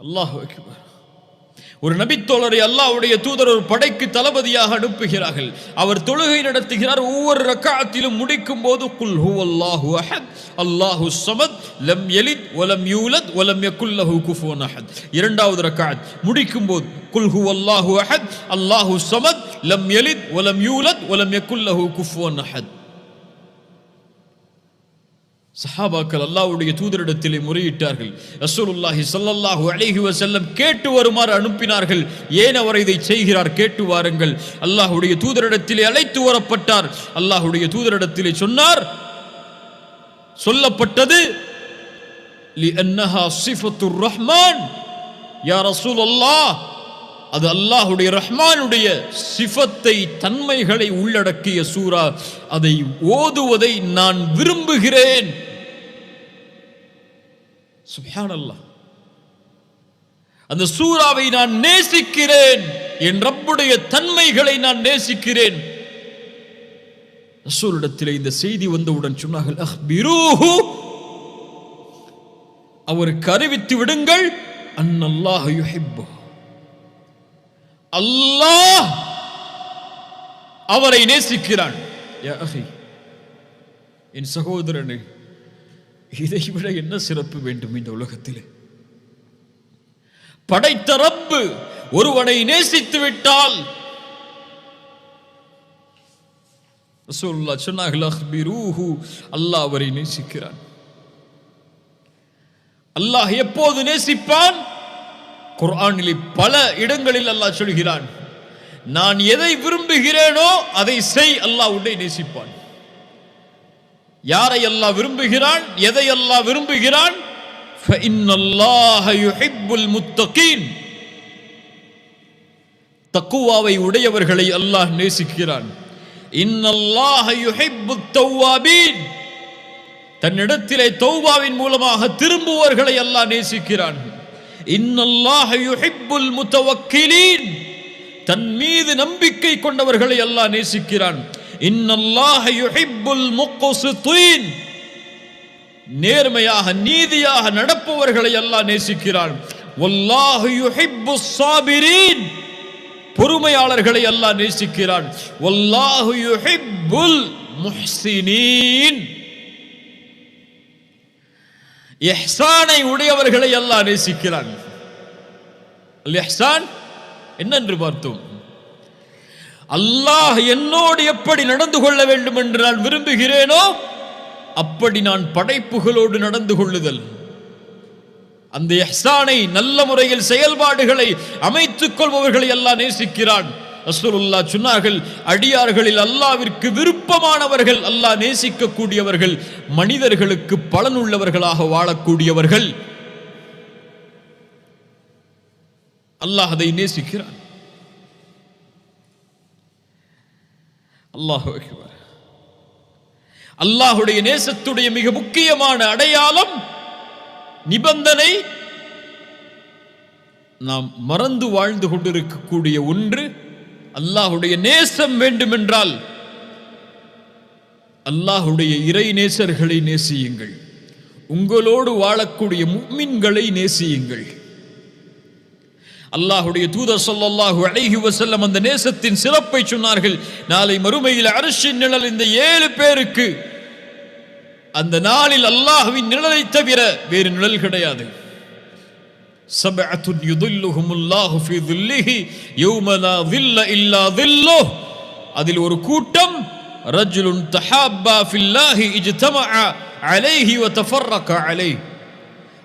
அல்லாஹ் ஒரு நபித்தோழரை அல்லாவுடைய தூதர் ஒரு படைக்கு தளபதியாக அனுப்புகிறார்கள். அவர் தொழுகை நடத்துகிறார். ஒவ்வொரு ரக்காத்திலும் முடிக்கும் போது குல் ஹு அல்லாஹு அஹத் அல்லாஹு சமத் லம் எலித் ஒலம் யூலத் ஒலம் யக்குல்லஹு குஃபோன் அஹத். இரண்டாவது ரக்காத் முடிக்கும் போது குல் ஹு அல்லாஹு அஹத் அல்லாஹு சமத் லம் எலித் ஒலம் யூலத் ஒலம் யக்குல்லஹு குஃபோன் அஹத். சஹாபாக்கள் அல்லாவுடைய தூதரிடத்திலே முறையிட்டார்கள். ரசூலுல்லாஹி சல்லல்லாஹு அலைஹி வசல்லம் கேட்டு வருமாறு அனுப்பினார்கள். ஏன் அவர் இதை செய்கிறார்? கேட்டு வாருங்கள். அல்லாஹுடைய தூதரிடத்திலே அழைத்து வரப்பட்டார். அல்லாஹ்வுடைய தூதரிடத்திலே சொன்னார் சொல்லப்பட்டது ரஹ்மான். யா ரசூலல்லாஹ். அது அல்லாஹுடைய ரஹ்மானுடைய சிஃபத்தை தன்மைகளை உள்ளடக்கிய சூரா அதை ஓதுவதை நான் விரும்புகிறேன். சுப்ஹான் அல்லாஹ் அந்த சூறாவை நான் நேசிக்கிறேன் என் ரப்புடைய தன்மைகளை நான் நேசிக்கிறேன். ரசூலிடத்தில் இந்த செய்தி வந்தவுடன் சொன்னார்கள் அஹ்பிரூஹு. அவருக்கு அறிவித்து விடுங்கள் அன்னல்லாஹ் யுஹிப்பு. அல்லாஹ் அவரை நேசிக்கிறான். என் சகோதரனே இதை விட என்ன சிறப்பு வேண்டும் இந்த உலகத்திலே? படைத்த ரப்பு ஒருவனை நேசித்து விட்டால். ரசூலுல்லாஹ் சொன்னார்கள் அல்லாஹ் அவரை நேசிக்கிறான். அல்லாஹ் எப்போது நேசிப்பான்? குர்ஆனில் பல இடங்களில் அல்லாஹ் சொல்கிறான் நான் எதை விரும்புகிறேனோ அதை செய் அல்லாஹ் உன்னை நேசிப்பான். யாரை அல்லாஹ் விரும்புகிறான்? எதை அல்லாஹ் விரும்புகிறான் தக்குவாவை உடையவர்களை அல்லாஹ் நேசிக்கிறான். தன்னிடத்திலே தௌவாவின் மூலமாக திரும்புவர்களை அல்லாஹ் நேசிக்கிறான். தன் மீது நம்பிக்கை கொண்டவர்களை அல்லாஹ் நேசிக்கிறான். நேர்மையாக நீதியாக நடப்பவர்களை எல்லாம் நேசிக்கிறான். பொறுமையாளர்களை எல்லாம் நேசிக்கிறான். வல்லாஹு உடையவர்களை எல்லாம் நேசிக்கிறான். அல் இஹ்சான் என்னென்று பார்த்தோம். அல்லாஹ் என்னோடு எப்படி நடந்து கொள்ள வேண்டும் என்று நான் விரும்புகிறேனோ அப்படி நான் படைப்புகளோடு நடந்து கொள்ளுதல். அந்த எஹ்சானை நல்ல முறையில் செயல்பாடுகளை அமைத்துக் கொள்பவர்களை அல்லாஹ் நேசிக்கிறான். ரசூலுல்லா சொன்னார்கள் அடியார்களில் அல்லாவிற்கு விருப்பமானவர்கள் அல்லாஹ் நேசிக்கக்கூடியவர்கள் மனிதர்களுக்கு பலனுள்ளவர்களாக வாழக்கூடியவர்கள். அல்லாஹ் அதை நேசிக்கிறான். அல்லாஹ் அல்லாஹுடைய நேசத்துடைய மிக முக்கியமான அடையாளம் நிபந்தனை நாம் மறந்து வாழ்ந்து கொண்டிருக்கக்கூடிய ஒன்று அல்லாஹுடைய நேசம் வேண்டுமென்றால் அல்லாஹுடைய இறை நேசர்களை நேசியுங்கள். உங்களோடு வாழக்கூடிய முக்மின்களை நேசியுங்கள். அல்லாஹுடைய தூதர் சொல்லல்லாஹு அழகி வசல்லம் அந்த நேசத்தின் சிறப்பை சொன்னார்கள். நாளை மறுமையில் அரசின் நிழல் இந்த ஏழு பேருக்கு அந்த நாளில் அல்லாஹுவின் நிழலை தவிர வேறு நிழல் கிடையாது. சபஅத்துன் யுதுல்லுஹுமுல்லாஹு ஃபீ ذِلِّهِ يَوْمَ வில்ல ظِلَّ إِلَّا அதில் ஒரு கூட்டம் ரஜுலுன் தஹாப்பா ஃபில்லாஹி இஜ்தமஅ அலைஹி வ தஃபர்ரக அலைஹி.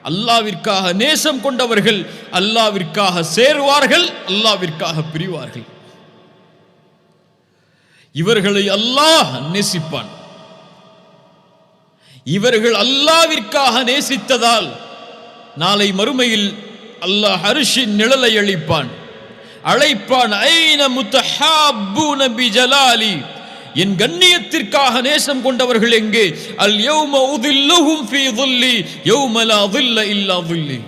அல்லாவிற்காக நேசம் கொண்டவர்கள் அல்லாவிற்காக சேருவார்கள் அல்லாவிற்காக பிரிவார்கள். இவர்களை அல்லாஹ் நேசிப்பான். இவர்கள் அல்லாவிற்காக நேசித்ததால் நாளை மறுமையில் அல்லாஹ் அரிஷின் நிழலை அளிப்பான். அழைப்பான் ஐன முத்தஹாபு நபி ஜலாலி என் கண்ணியத்திற்காக நேசம் கொண்டவர்கள் எங்கே? அல் யௌம உதில்லுஹும் ஃபீ துல்லி யௌம துல்ல இல்லா துல்லி.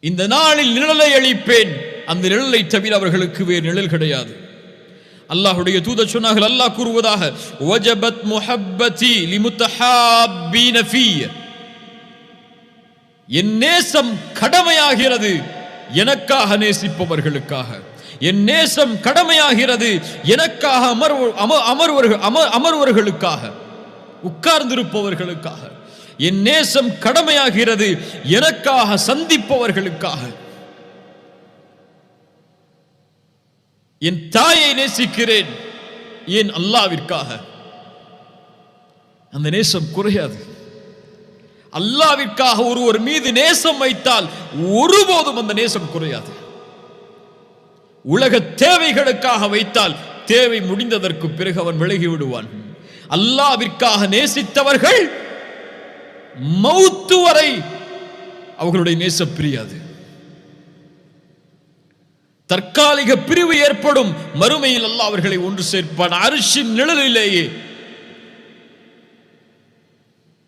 இந்த நாளில் நிழலை அளிப்பேன். அந்த நிழலை தவிர அவர்களுக்கு வேறு நிழல் கிடையாது. அல்லாஹுடைய தூத சொன்னார்கள் அல்லாஹ் கூறுவதாக வஜபத் முஹப்பதி லிமுத்தஹாபீன ஃபீ. என் நேசம் கடமையாகிறது. எனக்காக நேசிப்பவர்களுக்காக. என் நேசம் கடமையாகிறது எனக்காக அமர்வு அமர்வர்கள் அமர் அமர்வர்களுக்காக உட்கார்ந்திருப்பவர்களுக்காக. என் நேசம் கடமையாகிறது எனக்காக சந்திப்பவர்களுக்காக. என் தாயை நேசிக்கிறேன் ஏன் அல்லாவிற்காக. அந்த நேசம் குறையாது. அல்லாவிற்காக ஒருவர் மீது நேசம் வைத்தால் ஒருபோதும் அந்த நேசம் குறையாது. உலக தேவைகளுக்காக வைத்தால் தேவை முடிந்ததற்கு பிறகு அவன் விலகி விடுவான். அல்லாவிற்காக நேசித்தவர்கள் மௌத்து வரை அவர்களுடைய நேசம் பிரியாது. தற்காலிக பிரிவு ஏற்படும் மறுமையில் அல்லாஹ் அவர்களை ஒன்று சேர்ப்பான். அரிசின் நிழலிலேயே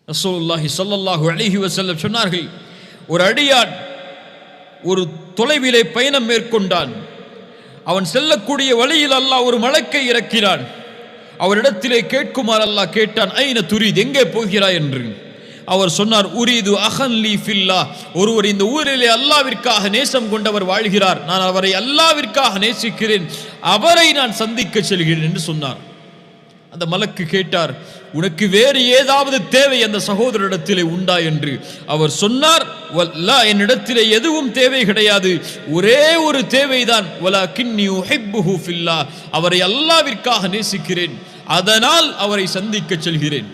ரசூலுல்லாஹி ஸல்லல்லாஹு அலைஹி வசல்லம் சொன்னார்கள் ஒரு அடியான் ஒரு தொலைவிலே பயணம் மேற்கொண்டான். அவன் செல்லக்கூடிய வழியில் அல்லாஹ் ஒரு மலக்கை இறக்கிறான் அவரிடத்திலே கேட்குமாறு அல்லாஹ் கேட்டான் ஐன துரித் எங்கே போகிறாய்? என்று. அவர் சொன்னார் உரீது அஹன்லி ஃபில்லா. ஒருவர் இந்த ஊரிலே அல்லாவிற்காக நேசம் கொண்டவர் வாழ்கிறார். நான் அவரை அல்லாவிற்காக நேசிக்கிறேன். அவரை நான் சந்திக்க செல்கிறேன் என்று சொன்னார். அந்த மலக்கு கேட்டார் உனக்கு வேறு ஏதாவது தேவை அந்த சகோதரிடத்திலே உண்டா? என்று. அவர் சொன்னார் "வல்லா, என்னிடத்திலே எதுவும் தேவை கிடையாது. ஒரே ஒரு தேவைதான். வலாக்கின்னி உஹிப்புஹு ஃபில்லா. அவரை அல்லாவிற்காக நேசிக்கிறேன். அதனால் அவரை சந்திக்க செல்கிறேன்.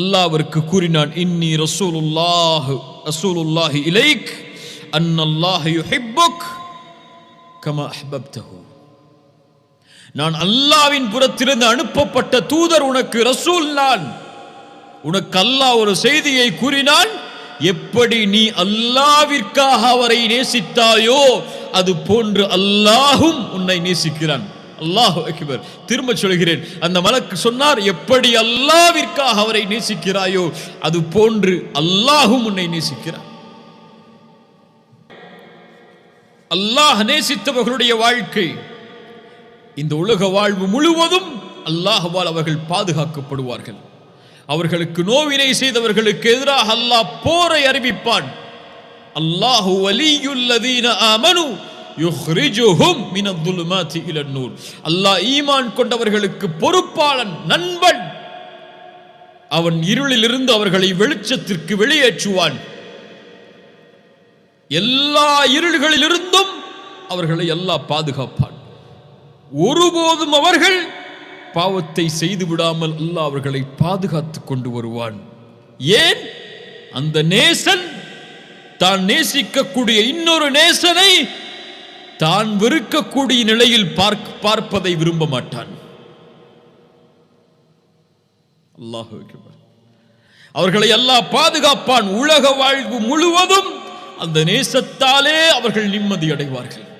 அல்லாஹ் அவருக்கு கூறினான் இன்னி ரசூலுல்லாஹ் ரசூலுல்லாஹி இலைக் அன்னல்லாஹ் யுஹிப்புக் கமா அஹ்பப்தஹு. நான் அல்லாவின் புறத்திலிருந்து அனுப்பப்பட்ட தூதர் உனக்கு ரசூல் நான். உனக்கு அல்லாஹ் ஒரு செய்தியை கூறினான் எப்படி நீ அல்லாவிற்காக அவரை நேசித்தாயோ அது போன்று அல்லாஹும் உன்னை நேசிக்கிறான். அல்லாஹ் அக்பர் திரும்ப சொல்கிறேன். அந்த மலக்கு சொன்னார் எப்படி அல்லாவிற்காக அவரை நேசிக்கிறாயோ அது போன்று அல்லாஹும் உன்னை நேசிக்கிறான். அல்லாஹ் நேசித்தவர்களுடைய வாழ்க்கை இந்த உலக வாழ்வு முழுவதும் அல்லாஹுவால் அவர்கள் பாதுகாக்கப்படுவார்கள். அவர்களுக்கு நோவினை செய்தவர்களுக்கு எதிராக அல்லாஹ் போரை அறிவிப்பான். அல்லாஹு வலியுல்லதீன அமனு யுஹ்ரிஜுஹும் மினத்துலுமாத்தி இலன் நூர். அல்லாஹ் ஈமான் கொண்டவர்களுக்கு பொறுப்பாளன் நண்பன். அவன் இருளிலிருந்து அவர்களை வெளிச்சத்திற்கு வெளியேற்றுவான். எல்லா இருள்களிலிருந்தும் அவர்களை அல்லாஹ் பாதுகாப்பான். ஒருபோதும் அவர்கள் பாவத்தை செய்து விடாமல் அல்லாஹ் அவர்களை பாதுகாத்து கொண்டு வருவான். ஏன்? அந்த நேசன் தான் நேசிக்கக்கூடிய இன்னொரு நேசனை தான் வெறுக்கக்கூடிய நிலையில் பார்க்க பார்ப்பதை விரும்ப மாட்டான். அல்லாஹ் அவர்களை அல்லாஹ் பாதுகாப்பான். உலக வாழ்வு முழுவதும் அந்த நேசத்தாலே அவர்கள் நிம்மதி அடைவார்கள்.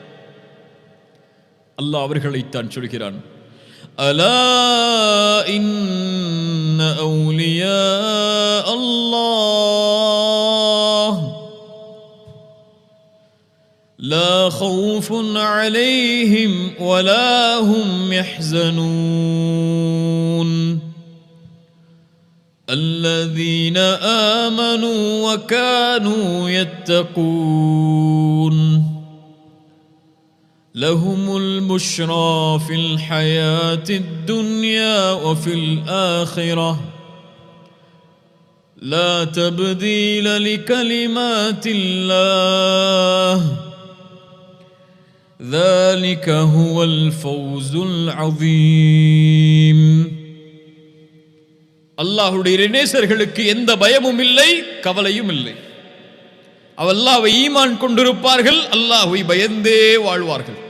அல்லாஹ் அவர்களைத்தான் சொல்கிறான் அலா இன்ன அவுலியா அல்லாஹ் لا خوف عليهم ولا هم يحزنون الذين آمنوا وكانوا يتقون لهم البشرى في الحياة الدنيا وفي الآخرة لا تبديل لكلمات الله ذلك هو الفوز العظيم அல்லாஹுடைய நேசர்களுக்கு எந்த பயமும் இல்லை கவலையும் இல்லை அவல்லாவை ஈமான் கொண்டிருப்பார்கள் அல்லாஹ்வை பயந்தே வாழ்வார்கள்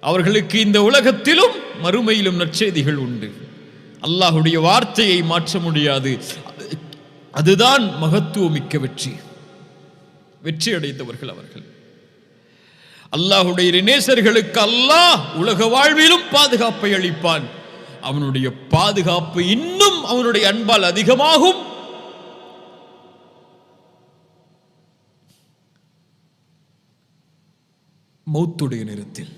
அவர்களுக்கு இந்த உலகத்திலும் மறுமையிலும் நற்செய்திகள் உண்டு. அல்லாஹுடைய வார்த்தையை மாற்ற முடியாது. அதுதான் மகத்துவமிக்க வெற்றி. வெற்றி அடைந்தவர்கள் அவர்கள். அல்லாஹுடைய நேசர்களுக்கு அல்லாஹ் உலக வாழ்விலும் பாதுகாப்பை அளிப்பான். அவனுடைய பாதுகாப்பு இன்னும் அவனுடைய அன்பால் அதிகமாகும். மௌத்துடைய நேரத்தில்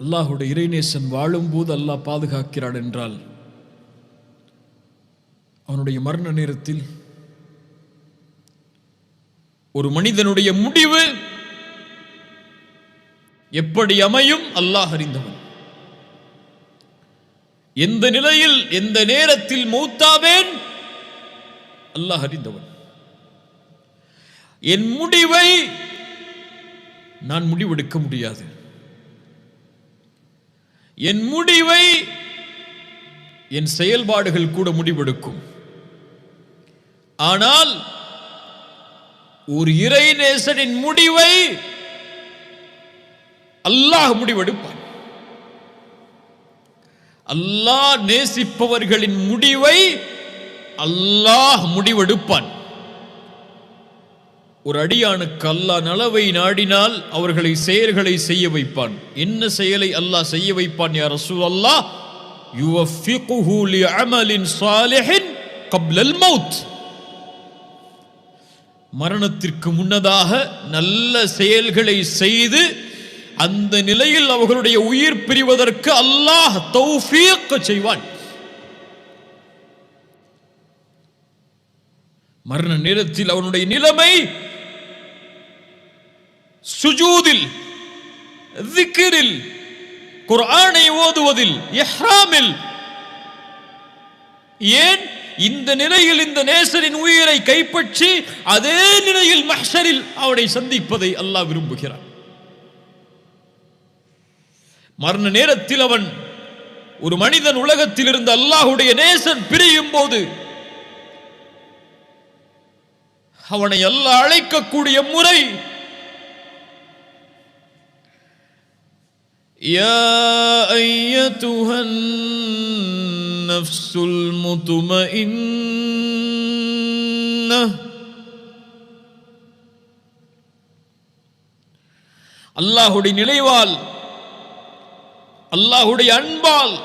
அல்லாஹுடைய இறைநேசன் வாழும்போது அல்லாஹ் பாதுகாக்கிறான் என்றால் அவனுடைய மரண நேரத்தில் ஒரு மனிதனுடைய முடிவு எப்படி அமையும் அல்லாஹ் அறிந்தவன். எந்த நிலையில் எந்த நேரத்தில் மௌத்தாவேன் அல்லாஹ் அறிந்தவன். என் முடிவை நான் முடிவெடுக்க முடியாது. என் முடிவை என் செயல்பாடுகள் கூட முடிவெடுக்கும். ஆனால் ஒரு இறை நேசனின் முடிவை அல்லாஹ் முடிவெடுப்பான். அல்லாஹ் நேசிப்பவர்களின் முடிவை அல்லாஹ் முடிவெடுப்பான். ஒரு அடியானுக்கு அல்லாஹ் நலவை நாடினால் அவர்களை செயல்களை செய்ய வைப்பான். என்ன செயலை அல்லாஹ் செய்ய வைப்பான் யார் ரசூல் அல்லாஹ் யுவஃபிகுஹு லிஅமலின் சாலிஹின் கப்லல் மௌத். மரணத்திற்கு முன்னதாக நல்ல செயல்களை செய்து அந்த நிலையில் அவர்களுடைய உயிர் பிரிவதற்கு அல்லாஹ் தௌஃபீக் செய்வான். மரண நேரத்தில் அவனுடைய நிலைமை சுஜூதில் திக்கிரில் குர்ஆனை ஓதுவதில் எஹ்ராமில் ஏன் இந்த நிலையில் இந்த நேசரின் உயிரை கைப்பற்றி அதே நிலையில் மஹ்ஷரில் அவனை சந்திப்பதை அல்லாஹ் விரும்புகிறான் மரண நேரத்தில் அவன் ஒரு மனிதன் உலகத்தில் இருந்து அல்லாஹுடைய நேசன் பிரியும் போது அவனை அல்லாஹ் அழைக்கக்கூடிய முறை يا أيتها النفس المطمئنة அல்லாஹுடைய நினைவால் அல்லாஹுடைய அன்பால்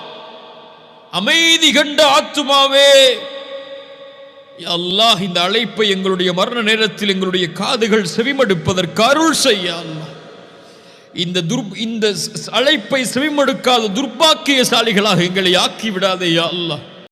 அமைதி கண்ட ஆத்துமாவே யா அல்லாஹ் இந்த அழைப்பை எங்களுடைய மரண நேரத்தில் எங்களுடைய காதுகள் செவிமடுப்பதற்கு அருள் செய்ய அல்லாஹ் இந்த துர் இந்த அழைப்பை செவிமடுக்காத துர்பாக்கியசாலிகளாக எங்களை ஆக்கி விடாதே யா அல்லாஹ்.